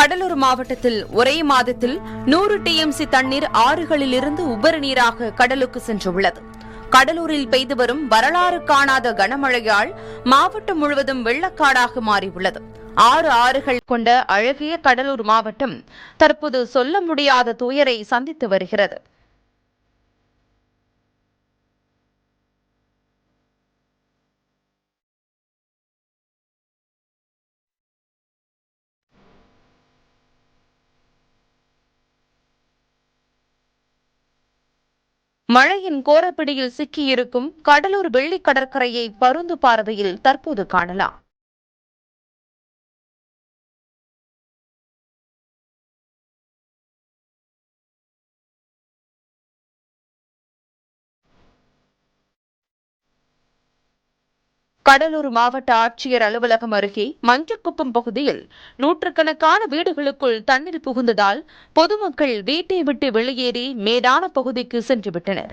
கடலூர் மாவட்டத்தில் ஒரே மாதத்தில் நூறு டிஎம்சி தண்ணீர் ஆறுகளிலிருந்து உபரி நீராக கடலுக்கு சென்றுள்ளது. கடலூரில் பெய்து வரும் வரலாறு காணாத கனமழையால் மாவட்டம் முழுவதும் வெள்ளக்காடாக மாறியுள்ளது. ஆறு ஆறுகள் கொண்ட அழகிய கடலூர் மாவட்டம் தற்போது சொல்ல முடியாத துயரை சந்தித்து வருகிறது. மழையின் கோரப்பிடியில் சிக்கியிருக்கும் கடலூர் வெள்ளி கடற்கரையை பருந்து பார்வையில் தற்போது காணலாம். கடலூர் மாவட்ட ஆட்சியர் அலுவலகம் அருகே மஞ்சக்குப்பம் பகுதியில் நூற்றுக்கணக்கான வீடுகளுக்குள் தண்ணீர் புகுந்ததால் பொதுமக்கள் வீட்டை விட்டு வெளியேறி மேடான பகுதிக்கு சென்று விட்டனர்